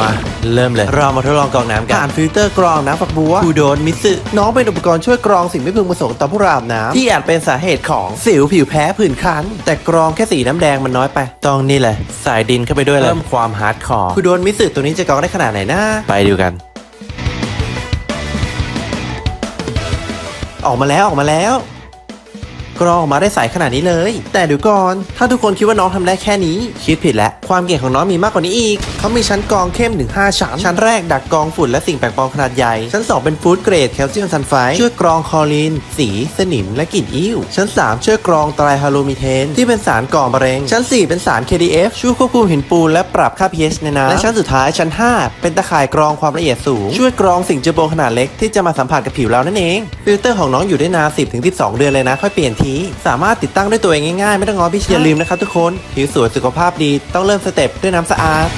มาเริ่มเลย เรามาทดลองกรองน้ำกันผ่านฟิลเตอร์กรองน้ำฝักบัวคูโดนมิสึน้องเป็นอุปกรณ์ช่วยกรองสิ่งไม่พึงประสงค์ต่อผู้เราอาบน้ำที่อาจเป็นสาเหตุของสิวผิวแพ้ผื่นคัน แต่กรองแค่สีน้ำแดงมันน้อยไป ต้องนี่แหละ สายดินเข้าไปด้วยเลยเพิ่มความฮาร์ดคอร์คูโดนมิสึตัวนี้จะกรองได้ขนาดไหนนะไปดูกันออกมาแล้วออกมาแล้ว กรองออกมาได้ใสขนาดนี้เลย แต่เดี๋ยวก่อน ถ้าทุกคนคิดว่าน้องทำได้แค่นี้ คิดผิดแล้ว ความเก่งของน้องมีมากกว่านี้อีก เขามีชั้นกรองเข้มถึง5ชั้น ชั้นแรกดักกรองฝุ่นและสิ่งแปลกปลอมขนาดใหญ่ ชั้น 2 เป็นฟู้ดเกรดแคลเซียมซัลไฟด์ช่วยกรองคอรีนสี สนิม และกลิ่นอิ่ว ชั้น 3 ช่วยกรองไตรฮาโลมีเทน ที่เป็นสารก่อมะเร็ง ชั้น 4 เป็นสาร KDF ช่วยควบคุมหินปูนและปรับค่า pH ในน้ำและชั้นสุดท้ายชั้น 5 เป็นตะข่ายกรองความละเอียดสูง ช่วยกรองสิ่งเจือปนขนาดเล็กที่จะมาสัมผัสกับผิวเรานั่นเองฟิลเตอร์ของน้องอยู่ได้นาน10-12 เดือนเลยนะค่อยเปลี่ยนทีสามารถติดตั้งด้วยตัวเองง่ายๆ ไม่ต้องง้อพี่เชียร์อย่าลืมนะครับทุกคนผิวสวยสุขภาพดีต้องเริ่มสเต็ปด้วยน้ำสะอาด